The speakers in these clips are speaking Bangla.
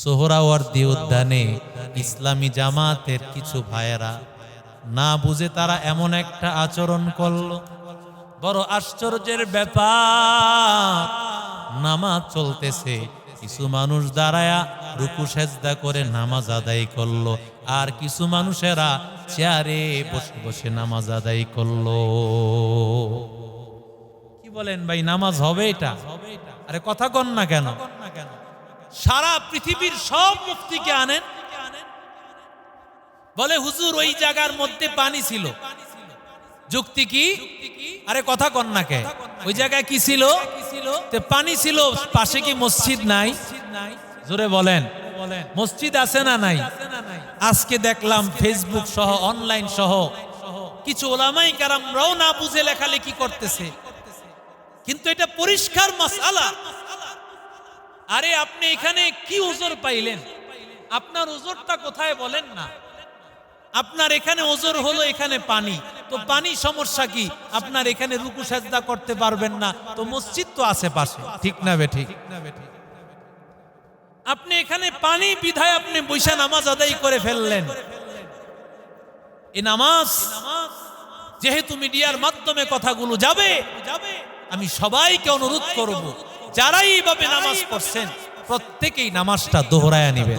সোহরাওয়ার্দী উদ্যানে ইসলামী জামাতের কিছু ভাইয়েরা না বুঝে তারা এমন একটা আচরণ করল। বড় আশ্চর্যের ব্যাপার। নামাজ চলতেছে, কিছু মানুষ দাঁড়ায়া রুকু সেজদা করে নামাজ আদায় করল আর কিছু মানুষেরা চেয়ারে বসে বসে নামাজ আদায় করল। কি বলেন ভাই, নামাজ হবে এটা? আরে কথা কন না কেন? সারা পৃথিবীর সব মুক্তিকে আনেন। বলে, হুজুর, ওই জায়গার মধ্যে পানি ছিল। যুক্তি কি? আরে, কথা কন না কে? ওই জায়গায় কি ছিল? পানি ছিল, পাশে কি মসজিদ নাই? জোরে বলেন। মসজিদ আছে না নাই? আজকে দেখলাম ফেসবুক সহ অনলাইন সহ, কিছু ওলামাই কারামরাও না বুঝে লেখালেখি করতেছে। কিন্তু এটা পরিষ্কার মাসালা আরে আপনি এখানে কি ওজোর পাইলেন? আপনার ওজোরটা কোথায় বলেন না? আপনার এখানে ওজোর হলো এখানে পানি। তো পানি সমস্যা কি? আপনার এখানে রুকু সাজদা করতে পারবেন না। তো মসজিদ তো আছে পাশে। ঠিক না বে ঠিক? আপনি এখানে পানি বিধায় আপনি বৈশা নামাজ আদায় করে ফেললেন। এ নামাজ যেহেতু মিডিয়ার মাধ্যমে কথাগুলো যাবে, আমি সবাইকে অনুরোধ করব। যারাই এইভাবে নামাজ পড়ছেন, প্রত্যেকেই নামাজটা দোহরায়া নিবে।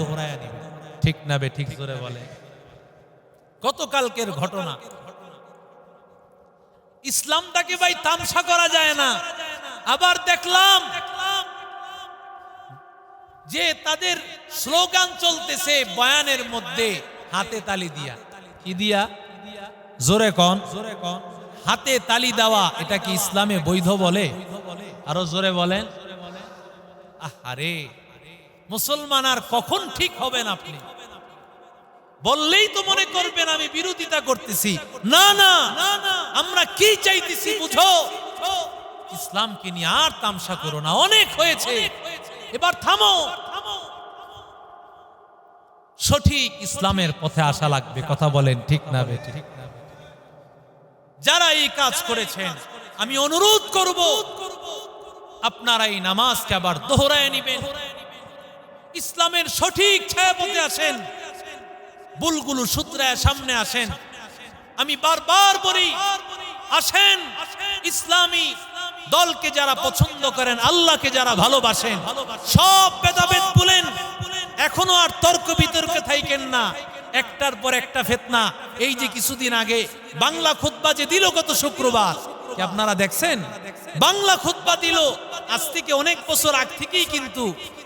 ঠিক না বে, ঠিক করে বলে। গতকালকের ঘটনা। ইসলামটাকে ভাই তামসা করা যায় না। আবার দেখলাম যে তাদের স্লোগান চলতেছে বয়ানের মধ্যে, হাতে তালি দিয়া। কি দিয়া? জোরে কন জোরে কন। হাতে তালি দেওয়া, এটা কি ইসলামে বৈধ বলে? আরও জোরে বলেন। আরে মুসলমান আর কখন ঠিক হবেন আপনি? বললেই তো মনে করবেন আমি বিরোধিতা করতেছি। না না, আমরা কি চাইতেছি বুঝো? ইসলামকে নিয়ে আর তামসা করো না, অনেক হয়েছে। এবার থামো। সঠিক ইসলামের পথে আসা লাগবে, কথা বলেন ঠিক না বে? যারা এই কাজ করেছেন, আমি অনুরোধ করব আপনারা এই নামাজকে আবার দোহরায় নিবেন। ইসলামের সঠিক ছায়াপথে আসেন। বুলগুলো সূত্রায় সামনে আসেন। আমি বারবার বলি, আসেন। ইসলামী দলকে যারা পছন্দ করেন, আল্লাহকে যারা ভালোবাসেন, সব ভেদাভেদ বলেন এখনও আর তর্ক বিতর্কে থাইকেন না। একটার পর একটা ফেতনা। এই যে কিছুদিন আগে বাংলা খুতবা যে দিল গত শুক্রবার আপনারা দেখছেন? বাংলা খুতবা দিল। আজ থেকে অনেক বছর আগ থেকেই কিন্তু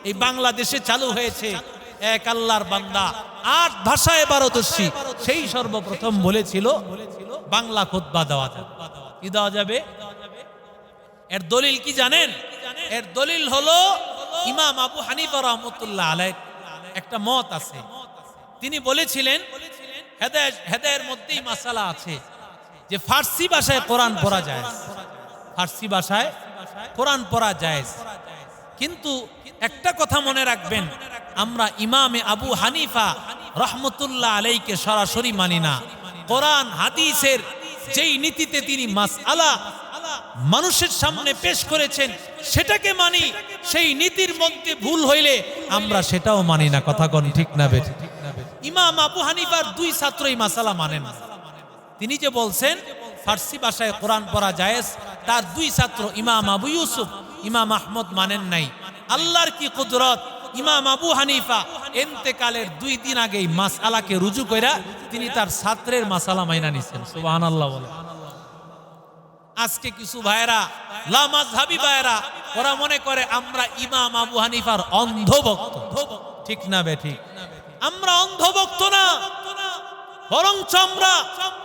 এই বাংলাদেশে চালু হয়েছে এক আল্লাহর বান্দা। আট ভাষায় পারদর্শী, সেই সর্বপ্রথম বলেছিল, বাংলা খুতবা দেওয়া যাবে। কি দেওয়া যাবে? এর দলিল কি জানেন? এর দলিল হলো, ইমাম আবু হানিফা রহমতুল্লাহ আলাই একটা মত আছে। তিনি বলেছিলেন হেদায় হেদায়ের মধ্যেই মাসালা আছে যে ফার্সি ভাষায় কোরআন পড়া যায়। ফার্সি ভাষায় কোরআন পড়া যায় কিন্তু একটা কথা মনে রাখবেন, আমরা ইমামে আবু হানিফা রহমতুল্লাহ আলাইকে সরাসরি মানি না। কোরআন, হাদিসের যেই নীতিতে তিনি মাস আলা মানুষের সামনে পেশ করেছেন, সেটাকে মানি, সেই নীতির মধ্যে ভুল হইলে আমরা সেটাও মানি না। কথা কোন ঠিক না বেঠিক? ইমাম আবু হানিফার দুই ছাত্রই মাসালা মানেন। না তিনি যে বলছেন, ফার্সি ভাষায় কোরআন পড়া জায়েজ তার দুই ছাত্র, ইমাম আবু ইউসুফ, ইমাম আহমদ মানেন নাই। আল্লাহর কি কুদরত? ইমাম আবু হানিফা এন্তেকালের দুই দিন আগেই মাস আলাকে রুজু কইরা তিনি তার ছাত্রের মাসালা মাইনা নিছেন। সুবাহান আল্লাহ বলে। আজকে কিছু ভাইয়েরা লামাজহাবি ভাইয়েরা, ওরা মনে করে আমরা ইমাম আবু হানিফার অন্ধভক্ত। ঠিক না বে ঠিক? আমরা অন্ধভক্ত না, বরঞ্চ আমরা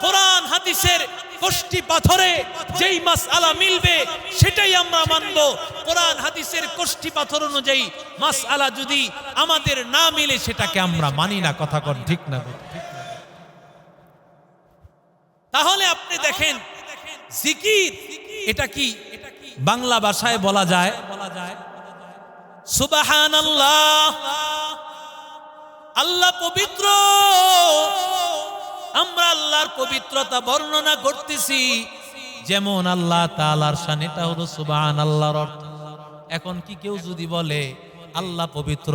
কোরআন, হাদিসের কোষ্টি পাথরে যেই মাস আলা মিলবে, সেটাই আমরা মানব। কোরআন হাদিসের কোষ্টি পাথর অনুযায়ী মাস আলা যদি আমাদের না মিলে, সেটাকে আমরা মানি না। কথা কন ঠিক না তাহলে আপনি দেখেন, জিকির, এটা কি বাংলা ভাষায় বলা যায়? বলা যায় সুবাহান আল্লাহ আল্লাহ পবিত্র। পবিত্রতা বর্ণনা করতেছি। যেমন আল্লাহ তালার শান, এটা হলো সুবাহান আল্লাহর অর্থ। এখন কি কেউ যদি বলে, আল্লাহ পবিত্র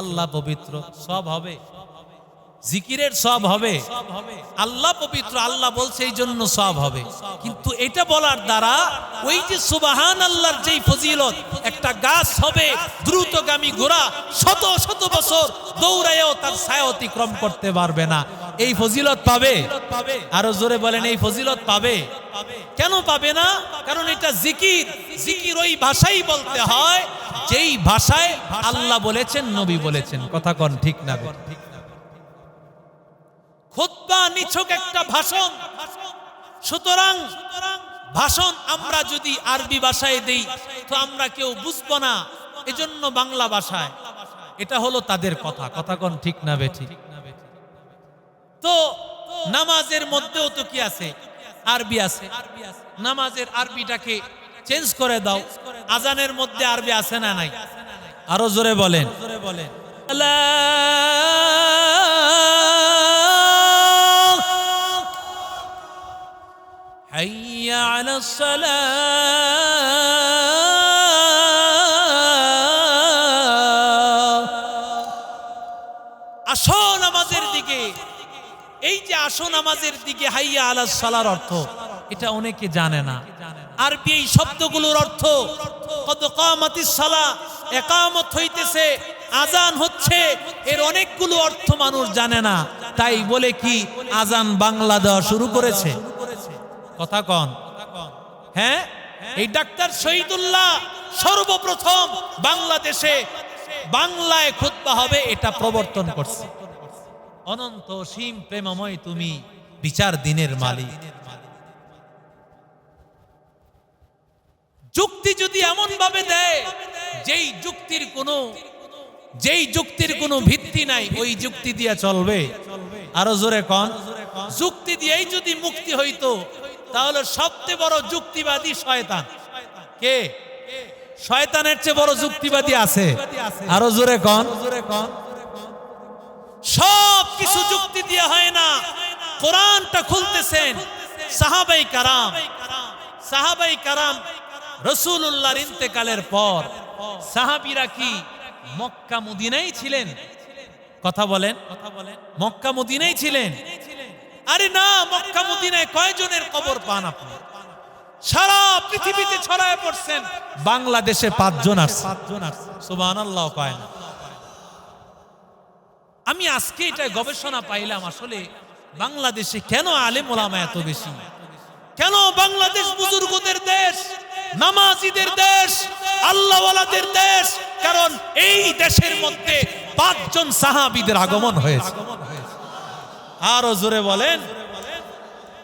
আল্লাহ পবিত্র, সব হবে? জিকিরের সব হবে। আল্লাহ পবিত্র, আল্লাহ বলছে এই জন্য সব হবে। কিন্তু এটা বলার দ্বারা ওই যে সুবাহান আল্লাহর যেই ফজিলত, একটা গাছ হবে, দ্রুতগামী ঘোড়া শত শত বছর দৌড়ায়ও তার ছায়া অতিক্রম করতে পারবে না। এই ফজিলত পাবে? আরও জোরে বলেন, এই ফজিলত পাবে? কেন পাবে না? কারণ এটা জিকির। জিকির ওই ভাষাই বলতে হয়, যেই ভাষায় আল্লাহ বলেছেন, নবী বলেছেন। কথা কন ঠিক না ঠিক খুতবা নিছক একটা ভাষণ। সুতরাং ভাষণ আমরা যদি আরবি ভাষায় দেই, তো আমরা কেউ বুঝব না। এজন্য বাংলা ভাষায়। এটা হলো তাদের কথা। কথা কোন ঠিক না বেঠি তো নামাজের মধ্যেও তো কি আছে আরবি আছে নামাজের আরবিটাকে চেঞ্জ করে দাও আজানের মধ্যে আরবি আছে না নাই আরো জোরে বলেন জোরে বলেন حي على الصلاة আসো নামাজের দিকে, হাইয়া আলা সালার অর্থ। এটা অনেকে জানে না। আরবি এই শব্দগুলোর অর্থ কত কামাতিস সালা একামত হইতেছে, আজান হচ্ছে, এর অনেকগুলো অর্থ মানুষ জানে না। তাই বলে কি, আজান বাংলা দেওয়া শুরু করেছে। কথা কন। হ্যাঁ? এই ডাক্তার শহীদুল্লাহ সর্বপ্রথম বাংলাদেশে বাংলায় খুতবা হবে, এটা প্রবর্তন করছে। অনন্ত সীম প্রেমময় তুমি বিচার দিনের মালিক। যুক্তি যদি এমন ভাবে দেয় যেই যুক্তির কোনো যেই যুক্তির কোনো ভিত্তি নাই ওই যুক্তি দিয়ে চলবে। আরও জোরে কন। যুক্তি দিয়েই যদি মুক্তি হইতো তাহলে সবচেয়ে বড় যুক্তিবাদী শয়তান। কে? শয়তানের চেয়ে বড় যুক্তিবাদী আছে। আরও জোরে কন। সব কিছু যুক্তি দিয়ে হয় না। কোরআনটা খুলতেছেন। সাহাবাই কারাম। সাহাবাই কারাম। রসুল্লাহর ইন্তেকালের পর সাহাবিরা কি মক্কা মদিনাই ছিলেন? কথা বলেন। কথা বলেন। মক্কা মদিনাই ছিলেন? আরে না মক্কা মদিনায় কয়জনের কবর পান আপনি? সারা পৃথিবীতে ছড়ায় পড়ছেন। বাংলাদেশে পাঁচজন আসছে পাঁচজন আসছে সুবাহ আল্লাহ কয় না। আমি আজকে এটা গবেষণা পাইলাম আসলে বাংলাদেশে কেন আলেম ওলামা এত বেশি? কেন বাংলাদেশ বুজুর্গদের দেশ, নামাজিদের দেশ, আল্লাহওয়ালাদের দেশ, কারণ এই দেশের মধ্যে পাঁচজন সাহাবিদের আগমন হয়েছে। আরও জোরে বলেন।